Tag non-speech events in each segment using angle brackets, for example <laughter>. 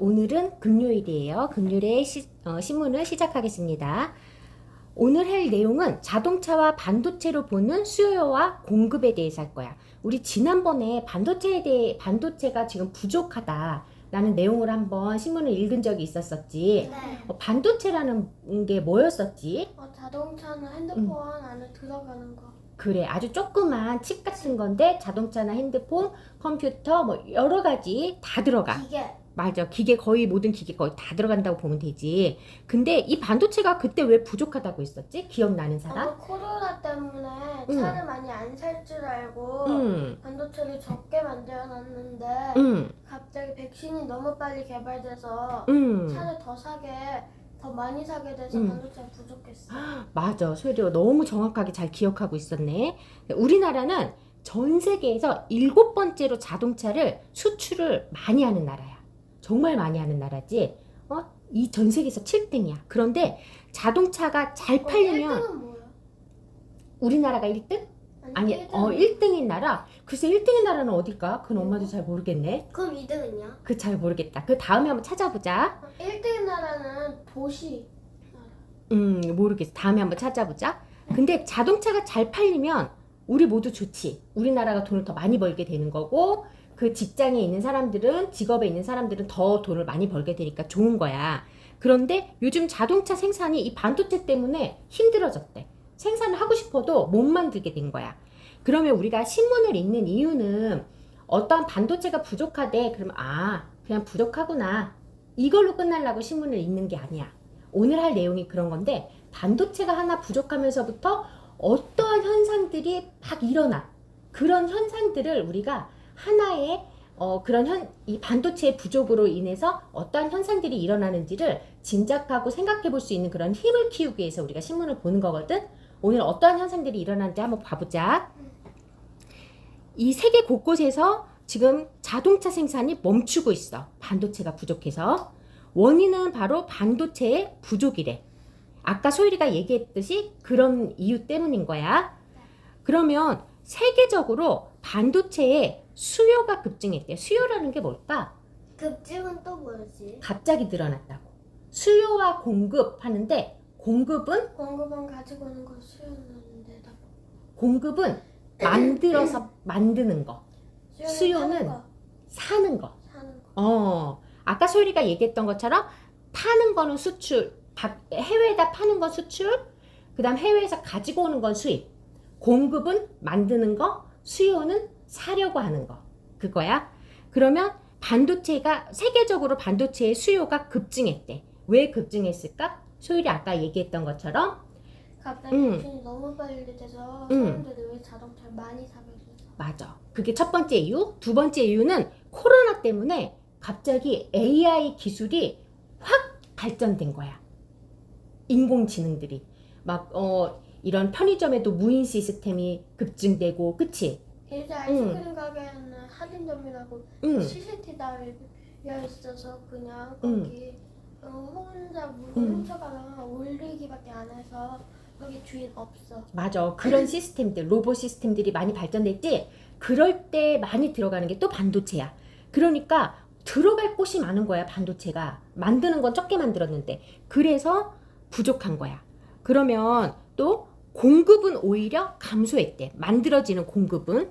오늘은 금요일이에요. 금요일에 시, 어, 신문을 시작하겠습니다. 오늘 할 내용은 자동차와 반도체로 보는 수요와 공급에 대해서 할 거야. 우리 지난번에 반도체에 대해 반도체가 지금 부족하다 라는 내용을 한번 신문을 읽은 적이 있었었지. 네. 어, 반도체라는 게 뭐였었지? 어, 자동차는 핸드폰 안에 들어가는 거. 그래, 아주 조그만 칩 같은 건데 자동차나 핸드폰, 컴퓨터 뭐 여러 가지 다 들어가. 기계. 맞아. 기계 거의 모든 기계 거의 다 들어간다고 보면 되지. 근데 이 반도체가 그때 왜 부족하다고 했었지? 기억나는 사람? 어, 코로나 때문에 응. 차를 많이 안 살 줄 알고 응, 반도체를 적게 만들어놨는데 응, 갑자기 백신이 너무 빨리 개발돼서 응. 차를 더 사게 더 많이 사게 돼서 응. 반도체가 부족했어. <gasps> 맞아. 소리가 너무 정확하게 잘 기억하고 있었네. 우리나라는 전 세계에서 일곱 번째로 자동차를 수출을 많이 하는 나라야. 정말 많이 하는 나라지. 어? 이 전 세계에서 7등이야. 그런데 자동차가 잘 팔리면 1등은 뭐야? 우리나라가 1등? 아니, 1등은 어, 1등인 나라? 글쎄 1등인 나라는 어딜까? 그건 엄마도 잘 모르겠네. 그럼 2등은요? 그 잘 모르겠다. 그 다음에 한번 찾아보자. 1등인 나라는 도시. 음, 모르겠어. 다음에 한번 찾아보자. 근데 자동차가 잘 팔리면 우리 모두 좋지. 우리나라가 돈을 더 많이 벌게 되는 거고, 그 직장에 있는 사람들은, 직업에 있는 사람들은 더 돈을 많이 벌게 되니까 좋은 거야. 그런데 요즘 자동차 생산이 이 반도체 때문에 힘들어졌대. 생산을 하고 싶어도 못 만들게 된 거야. 그러면 우리가 신문을 읽는 이유는 어떤 반도체가 부족하대. 그러면, 아, 그냥 부족하구나. 이걸로 끝날라고 신문을 읽는 게 아니야. 오늘 할 내용이 그런 건데 반도체가 하나 부족하면서부터 어떠한 현상들이 막 일어나 그런 현상들을 우리가 하나의 어, 그런 현, 이 반도체의 부족으로 인해서 어떠한 현상들이 일어나는지를 짐작하고 생각해 볼 수 있는 그런 힘을 키우기 위해서 우리가 신문을 보는 거거든. 오늘 어떠한 현상들이 일어나는지 한번 봐보자. 이 세계 곳곳에서 지금 자동차 생산이 멈추고 있어. 반도체가 부족해서. 원인은 바로 반도체의 부족이래. 아까 소율이가 얘기했듯이 그런 이유 때문인 거야. 그러면 세계적으로 반도체의 수요가 급증했대. 수요라는 게 뭘까? 급증은 또 뭐지? 갑자기 늘어났다고. 수요와 공급 하는데 공급은 공급은 가지고 오는 걸 수요는 다 공급은 만들어서 <clears throat> 만드는 거, 수요는 사는 거, 사는 거. 사는 거. 어, 아까 소율이가 얘기했던 것처럼 파는 거는 수출, 바- 해외에다 파는 건 수출, 그 다음 해외에서 가지고 오는 건 수입. 공급은 만드는 거, 수요는 사려고 하는 거. 그거야. 그러면 반도체가, 세계적으로 반도체의 수요가 급증했대. 왜 급증했을까? 소율이 아까 얘기했던 것처럼, 갑자기 응. 백신이 너무 빨리 돼서 응. 사람들이 왜 자동차를 많이 사게 돼서 맞아. 그게 첫 번째 이유. 두 번째 이유는 코로나 때문에 갑자기 AI 기술이 확 발전된 거야. 인공지능들이. 막, 어, 이런 편의점에도 무인 시스템이 급증되고, 그치? 이제 아이스크림 가게에는 할인점이라고 응, CCTV 달려 있어서 그냥 응. 거기 어, 혼자 물건 응. 훔쳐가면 올리기밖에 안 해서 거기 주인 없어. 맞아. 그런 시스템들, 로봇 시스템들이 많이 발전됐지? 그럴 때 많이 들어가는 게 또 반도체야. 그러니까 들어갈 곳이 많은 거야, 반도체가. 만드는 건 적게 만들었는데. 그래서 부족한 거야. 그러면 또 공급은 오히려 감소했대. 만들어지는 공급은.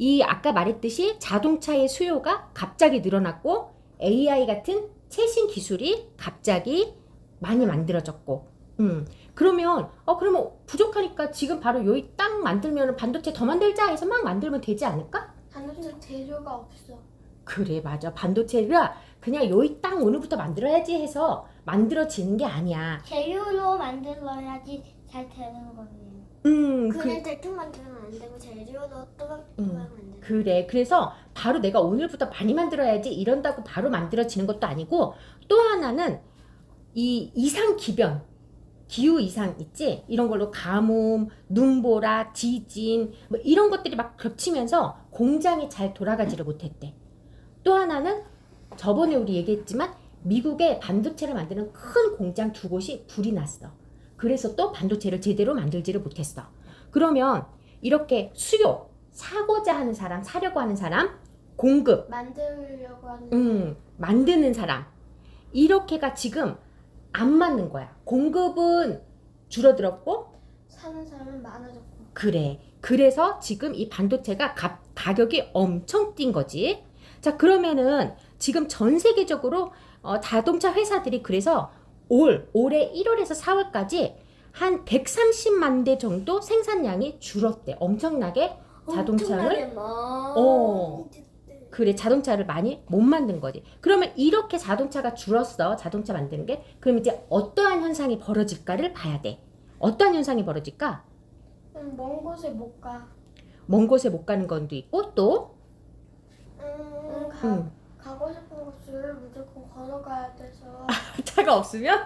이 아까 말했듯이 자동차의 수요가 갑자기 늘어났고 AI 같은 최신 기술이 갑자기 많이 만들어졌고 음. 그러면 어 그러면 부족하니까 지금 바로 여기 땅 만들면 반도체 더 만들자 해서 막 만들면 되지 않을까? 반도체 재료가 없어. 그래 맞아 반도체가 그냥 여기 땅 오늘부터 만들어야지 해서 만들어지는 게 아니야 재료로 만들어야지 잘 되는 거예요. 음 그, 그냥 대충 만들면 안 되고 재료로 또박또박 음. 만들어. 그래 그래서 바로 내가 오늘부터 많이 만들어야지 이런다고 바로 만들어지는 것도 아니고 또 하나는 이 이상 기변 기후 이상 있지 이런 걸로 가뭄 눈보라 지진 뭐 이런 것들이 막 겹치면서 공장이 잘 돌아가지를 못했대 또 하나는 저번에 우리 얘기했지만 미국에 반도체를 만드는 큰 공장 두 곳이 불이 났어 그래서 또 반도체를 제대로 만들지를 못했어 그러면 이렇게 수요 사고자 하는 사람 사려고 하는 사람 공급, 만들려고 하는 음, 만드는 사람. 이렇게가 지금 안 맞는 거야. 공급은 줄어들었고, 사는 사람은 많아졌고 그래. 그래서 지금 이 반도체가 가, 가격이 엄청 뛴 거지. 자, 그러면은 지금 전 세계적으로 어, 자동차 회사들이 그래서 올, 올해 1월에서 4월까지 한 130만 대 정도 생산량이 줄었대. 엄청나게 자동차를 어. 그래 자동차를 많이 못 만든 거지. 그러면 이렇게 자동차가 줄었어. 자동차 만드는 게. 그럼 이제 어떠한 현상이 벌어질까를 봐야 돼. 어떠한 현상이 벌어질까? 음, 먼 곳에 못 가 먼 곳에 못 가는 건도 있고 또 음, 가, 음, 가고 곳을 무조건 걸어가야 돼서 <laughs> 차가 없으면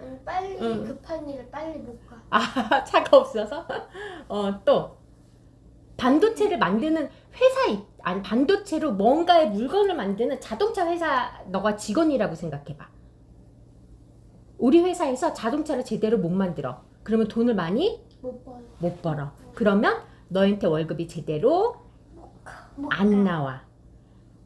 음, 빨리 음. 급한 일을 빨리 못 가 아 <laughs> 차가 없어서 어 또 반도체를 만드는 회사 이- 아니 반도체로 뭔가의 물건을 만드는 자동차 회사 너가 직원이라고 생각해봐. 우리 회사에서 자동차를 제대로 못 만들어. 그러면 돈을 많이 못 벌어 못 벌어. 그러면 너한테 월급이 제대로 안 나와.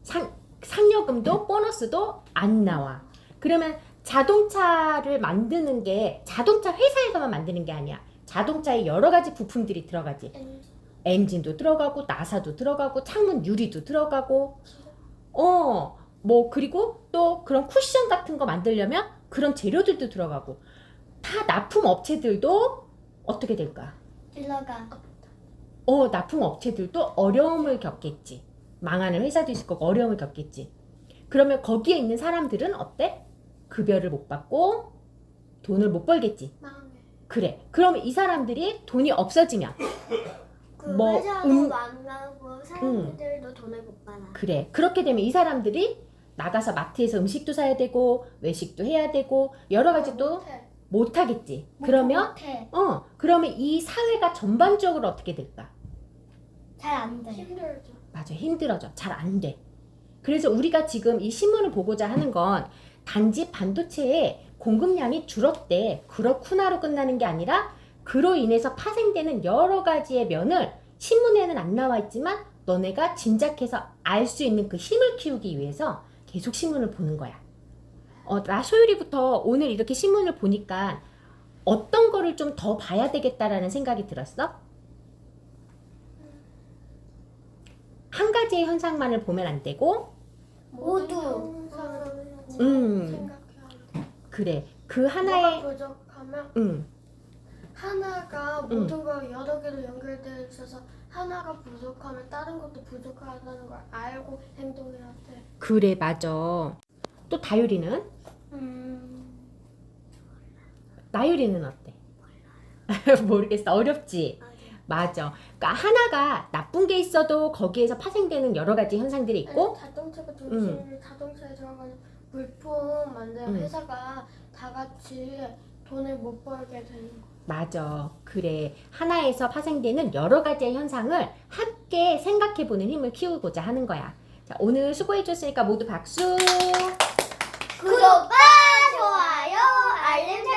상, 상여금도 보너스도 안 나와. 그러면 자동차를 만드는 게 자동차 회사에서만 만드는 게 아니야. 자동차에 여러 가지 부품들이 들어가지. 엔진 엔진도 들어가고 나사도 들어가고 창문 유리도 들어가고 어 뭐 그리고 또 그런 쿠션 같은 거 만들려면 그런 재료들도 들어가고 다 납품 업체들도 어떻게 될까? 일러가 어, 납품 업체들도 어려움을 겪겠지. 망하는 회사도 있을 거고 어려움을 겪겠지. 그러면 거기에 있는 사람들은 어때? 급여를 못 받고 돈을 못 벌겠지. 망해 그래. 그러면 이 사람들이 돈이 없어지면 그 뭐, 회사도 음. 망하고 사람들도 돈을 못 받아. 그래. 그렇게 되면 이 사람들이 나가서 마트에서 음식도 사야 되고 외식도 해야 되고 여러 가지 또 못해. 못 하겠지. 그러면 못해. 어, 그러면 이 사회가 전반적으로 어떻게 될까? 잘안 돼. 힘들죠 맞아 힘들어져 잘 안 돼. 그래서 우리가 지금 이 신문을 보고자 하는 건 단지 반도체의 공급량이 줄었대 그렇구나로 끝나는 게 아니라 그로 인해서 파생되는 여러 가지의 면을 신문에는 안 나와 있지만 너네가 짐작해서 알 수 있는 그 힘을 키우기 위해서 계속 신문을 보는 거야. 어, 나 소율이부터 오늘 이렇게 신문을 보니까 어떤 거를 좀 더 봐야 되겠다라는 생각이 들었어? 한 가지의 현상만을 보면 안 되고 모두. 음. 그래. 그 하나의 부족하면 음. 하나가 모든 거 여러 개로 연결되어 있어서 하나가 부족하면 다른 것도 부족하다는 걸 알고 행동해야 돼. 그래 맞아. 또 다율이는? 음. 나율이는 어때? <laughs> 모르겠어. 어렵지 맞아. 그러니까 하나가 나쁜 게 있어도 거기에서 파생되는 여러 가지 현상들이 있고 자동차가 중심으로 자동차에 들어가는 물품 만드는 음. 회사가 다 같이 돈을 못 벌게 되는 거. 맞아. 그래. 하나에서 파생되는 여러 가지의 현상을 함께 생각해 보는 힘을 키우고자 하는 거야. 자 오늘 수고해줬으니까 모두 박수! 구독과 좋아요, 알림 설정